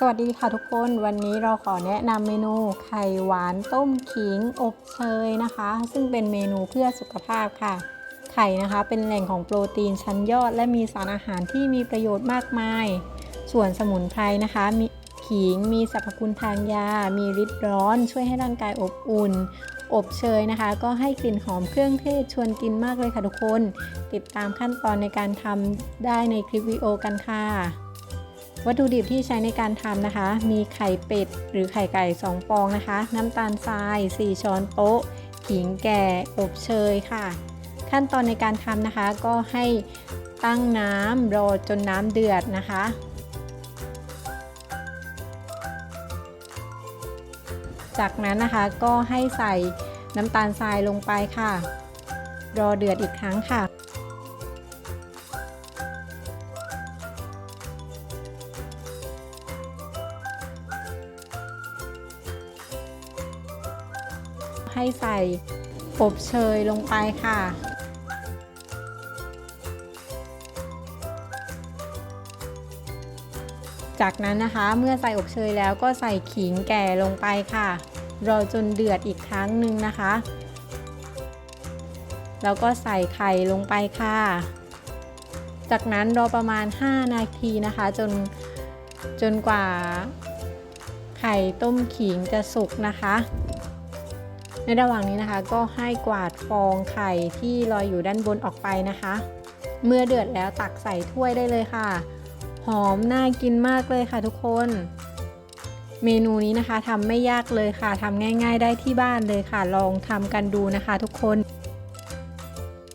สวัสดีค่ะทุกคนวันนี้เราขอแนะนำเมนูไข่หวานต้มขิงอบเชยนะคะ ซึ่งเป็นเมนูเพื่อสุขภาพค่ะ ไข่นะคะเป็นแหล่งของโปรตีนชั้นยอด และมีสารอาหารที่มีประโยชน์มากมาย ส่วนสมุนไพรนะคะ มีขิงมีสรรพคุณทางยา มีฤทธิ์ร้อน ช่วยให้ร่างกายอบอุ่น อบเชยนะคะ ก็ให้กลิ่นหอมเครื่องเทศชวนกินมากเลยค่ะทุกคน ติดตามขั้นตอนในการทำได้ในคลิปวิดีโอกันค่ะ วัตถุดิบที่ใช้ในการทำนะคะ มีไข่เป็ดหรือไข่ไก่ 2 ฟองนะคะ น้ำตาลทราย 4 ช้อนโต๊ะขิงแก่อบเชยค่ะ ขั้นตอนในการทำนะคะก็ให้ตั้งน้ำรอจนน้ำเดือดนะคะ จากนั้นนะคะก็ให้ใส่น้ำตาลทรายลงไปค่ะ รอเดือดอีกครั้งค่ะ ให้ใส่อบเชยลงไปค่ะจากนั้นนะคะเมื่อใส่อบเชยแล้วก็ใส่ขิงแก่ลงไปค่ะรอจนเดือดอีกครั้งหนึ่งนะคะ แล้วก็ใส่ไข่ลงไปค่ะ จากนั้นรอประมาณ 5 นาทีนะคะ จนจนกว่าไข่ต้มขิงจะสุกนะคะ ในระหว่างนี้นะคะ ก็ให้กวาดฟองไข่ที่ลอยอยู่ด้านบนออกไปนะคะ เมื่อเดือดแล้วตักใส่ถ้วยได้เลยค่ะ หอมน่ากินมากเลยค่ะทุกคน เมนูนี้นะคะทำไม่ยากเลยค่ะทำง่าย ๆ ได้ที่บ้านเลยค่ะ ลองทำกันดูนะคะ ทุกคน